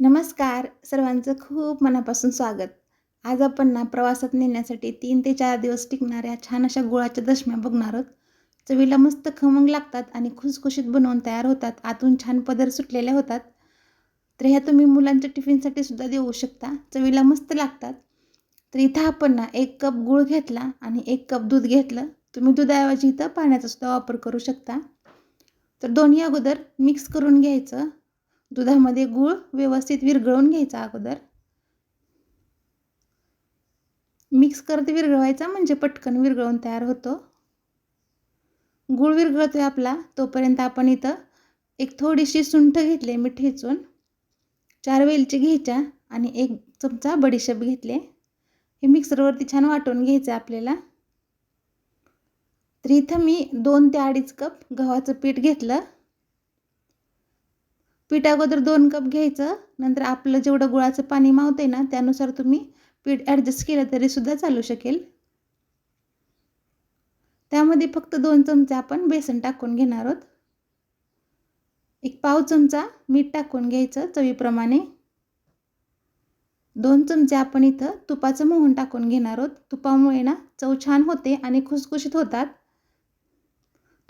नमस्कार. सर्वांचं खूप मनापासून स्वागत. आज आपण ना प्रवासात नेण्यासाठी तीन ते चार दिवस टिकणाऱ्या छान अशा गुळाच्या दशम्या बघणार आहोत. चवीला मस्त खमंग लागतात आणि खुसखुशीत बनवून तयार होतात. आतून छान पदर सुटलेल्या होतात. तर ह्या तुम्ही मुलांच्या टिफिनसाठी सुद्धा देऊ शकता. चवीला मस्त लागतात. तर इथं आपण ना एक कप गूळ घेतला आणि एक कप दूध घेतलं. तुम्ही दुधाऐवजी इथं पाण्याचा सुद्धा वापर करू शकता. तर दोन्ही अगोदर मिक्स करून घ्यायचं. दुधामध्ये गूळ व्यवस्थित विरघळून घ्यायचा अगोदर. मिक्स करत विरघळवायचा म्हणजे पटकन विरघळून तयार होतो. गूळ विरघळतोय आपला तोपर्यंत आपण इथं एक थोडीशी सुंठ घेतली मिठीचून चार वेलची घ्यायच्या आणि एक चमचा बडीशेप घेतले हे मिक्सरवरती छान वाटून घ्यायचं आपल्याला. तर इथं मी दोन ते अडीच कप गव्हाचं पीठ घेतलं. पीठ अगोदर दोन कप घ्यायचं नंतर आपलं जेवढं गुळाचं पाणी मावते ना त्यानुसार तुम्ही पीठ ॲडजस्ट केलं तरीसुद्धा चालू शकेल. त्यामध्ये फक्त दोन चमचे आपण बेसन टाकून घेणार आहोत. एक पाव चमचा मीठ टाकून घ्यायचं चवीप्रमाणे. दोन चमचे आपण इथं तुपाचं मोहन टाकून घेणार आहोत. तुपामुळे ना चव छान होते आणि खुसखुशीत होतात.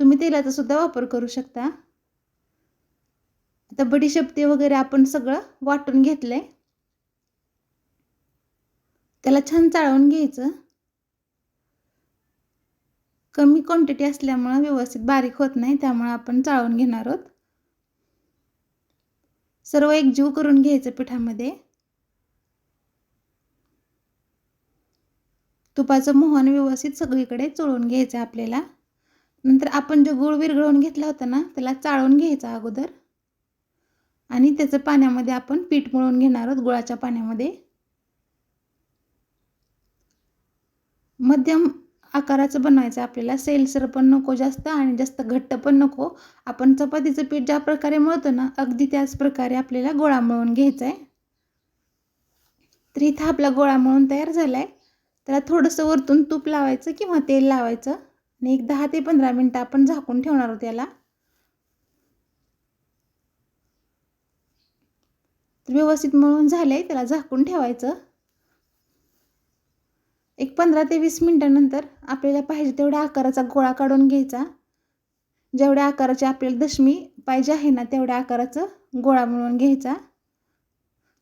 तुम्ही तेलाचा सुद्धा वापर करू शकता. आता बडीशेपते वगैरे आपण सगळं वाटून घेतलं आहे त्याला छान चाळवून घ्यायचं. कमी क्वांटिटी असल्यामुळं व्यवस्थित बारीक होत नाही त्यामुळे आपण चाळवून घेणार आहोत. सर्व एकजीव करून घ्यायचं पिठामध्ये. तुपाचं मोहन व्यवस्थित सगळीकडे चोळून घ्यायचं आपल्याला. नंतर आपण जो गूळ विरघळून घेतला होता ना त्याला चाळून घ्यायचा अगोदर. आणि त्याचं पाण्यामध्ये आपण पीठ मळून घेणार आहोत गुळाच्या पाण्यामध्ये. मध्यम आकाराचं बनवायचं आपल्याला. सेलसर पण नको जास्त आणि जास्त घट्ट पण नको. आपण चपातीचं पीठ ज्या प्रकारे मळतो ना अगदी त्याच प्रकारे आपल्याला गोळा मळून घ्यायचा आहे. तर इथं आपला गोळा मळून तयार झाला आहे त्याला थोडंसं वरतून तूप लावायचं किंवा तेल लावायचं. आणि एक दहा ते पंधरा मिनटं आपण झाकून ठेवणार आहोत व्यवस्थित मळून झालं आहे त्याला झाकून ठेवायचं. एक पंधरा ते वीस मिनटानंतर आपल्याला पाहिजे तेवढ्या आकाराचा गोळा काढून घ्यायचा. जेवढ्या आकाराची आपल्याला दशमी पाहिजे आहे ना तेवढ्या आकाराचं गोळा मळून घ्यायचा.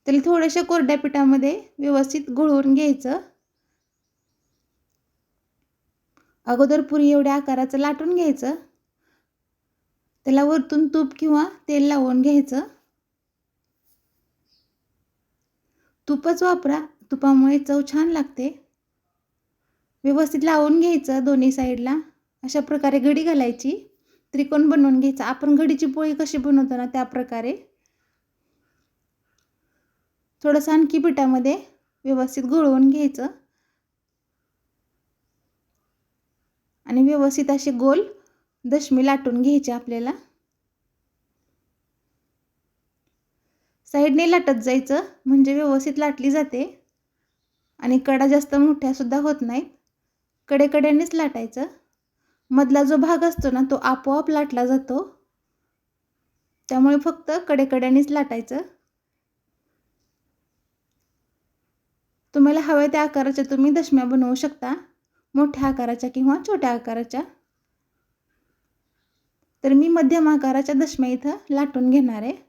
त्याला थोड्याशा कोरड्या पिठामध्ये व्यवस्थित घोळवून घ्यायचं. अगोदर पुरी एवढ्या आकाराचं लाटून घ्यायचं. त्याला वरतून तूप किंवा तेल लावून घ्यायचं. तुपच वापरा. तुपामुळे चव छान लागते. व्यवस्थित लावून घ्यायचं दोन्ही साईडला. अशा प्रकारे घडी घालायची. त्रिकोण बनवून घ्यायचा. आपण घडीची पोळी कशी बनवतो ना त्या प्रकारे. थोडंसं आणखी पिठामध्ये व्यवस्थित घोळवून घ्यायचं. आणि व्यवस्थित अशी गोल दशमी लाटून घ्यायची आपल्याला. साईडने लाटत जायचं म्हणजे व्यवस्थित लाटली जाते. आणि कडा जास्त मोठ्यासुद्धा होत नाहीत. कडेकड्यानेच लाटायचं. मधला जो भाग असतो ना तो आपोआप लाटला जातो. त्यामुळे फक्त कडेकड्यानेच लाटायचं. तुम्हाला हव्या त्या आकाराच्या तुम्ही दशम्या बनवू शकता. मोठ्या आकाराच्या किंवा छोट्या आकाराच्या. तर मी मध्यम आकाराच्या दशम्या इथं लाटून घेणार आहे.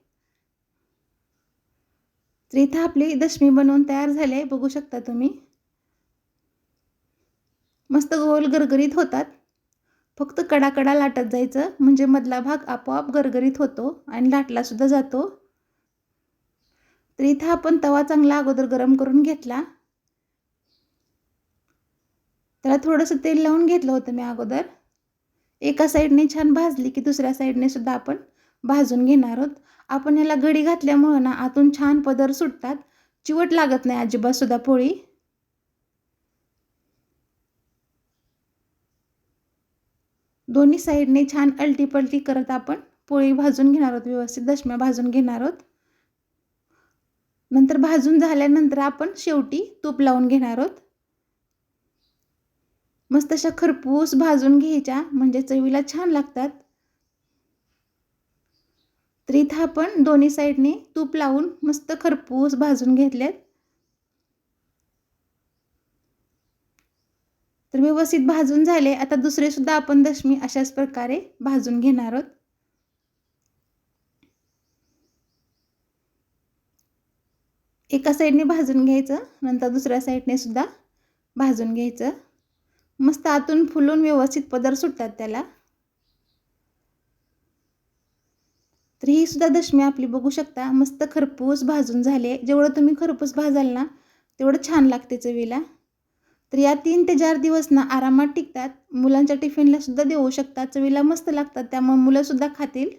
तर इथं आपली दशमी बनवून तयार झाली आहे. बघू शकता तुम्ही. मस्त गोल गरगरीत होतात. फक्त कडाकडा लाटत जायचं. म्हणजे मधला भाग आपोआप गरगरीत होतो आणि लाटलासुद्धा जातो. तर इथं आपण तवा चांगला अगोदर गरम करून घेतला. त्याला थोडंसं तेल लावून घेतलं होतं मी अगोदर. एका साईडने छान भाजली की दुसऱ्या साईडने सुद्धा आपण भाजून घेणार आहोत. आपण याला गडी घातल्यामुळं ना आतून छान पदर सुटतात. चिवट लागत नाही अजिबातसुद्धा पोळी. दोन्ही साईडने छान अलटी पलटी करत आपण पोळी भाजून घेणार आहोत. व्यवस्थित दशम्या भाजून घेणार आहोत. नंतर भाजून झाल्यानंतर आपण शेवटी तूप लावून घेणार आहोत. मस्त अशा खरपूस भाजून घ्यायच्या म्हणजे चवीला छान लागतात. तर इथं आपण दोन्ही साईडने तूप लावून मस्त खरपूस भाजून घेतलेत तर व्यवस्थित भाजून झाले. आता दुसरे सुद्धा आपण दशमी अशाच प्रकारे भाजून घेणार आहोत. एका साईडने भाजून घ्यायचं नंतर दुसऱ्या साईडने सुद्धा भाजून घ्यायचं. मस्त आतून फुलून व्यवस्थित पदर सुटतात त्याला. तर ही सुद्धा दशमी आपली बघू शकता. मस्त खरपूस भाजून झाले. जेवढं तुम्ही खरपूस भाजाल ना तेवढं छान लागते चवीला. तर या तीन ते चार दिवस ना आरामात टिकतात. मुलांच्या टिफिनला सुद्धा देऊ शकतात चवीला मस्त लागतात. त्यामुळे मुलंसुद्धा खातील.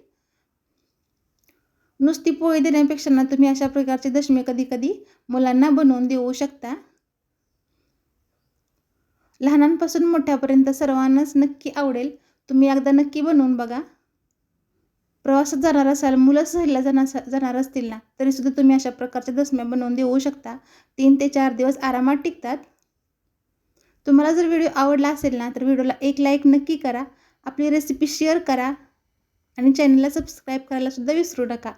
नुसती पोळी देण्यापेक्षा ना तुम्ही अशा प्रकारची दशमी कधी कधी मुलांना बनवून देऊ शकता. लहानांपासून मोठ्यापर्यंत सर्वांनाच नक्की आवडेल. तुम्ही एकदा नक्की बनवून बघा. प्रवासात जाणार असाल मुलं सहलीला जाणार जाणार असतील ना तरीसुद्धा तुम्ही अशा प्रकारच्या दसम्या बनवून देऊ शकता. तीन ते चार दिवस आरामात टिकतात. तुम्हाला जर व्हिडिओ आवडला असेल ना तर व्हिडिओला एक लाईक नक्की करा. आपली रेसिपी शेअर करा. आणि चॅनलला सबस्क्राईब करायला सुद्धा विसरू नका.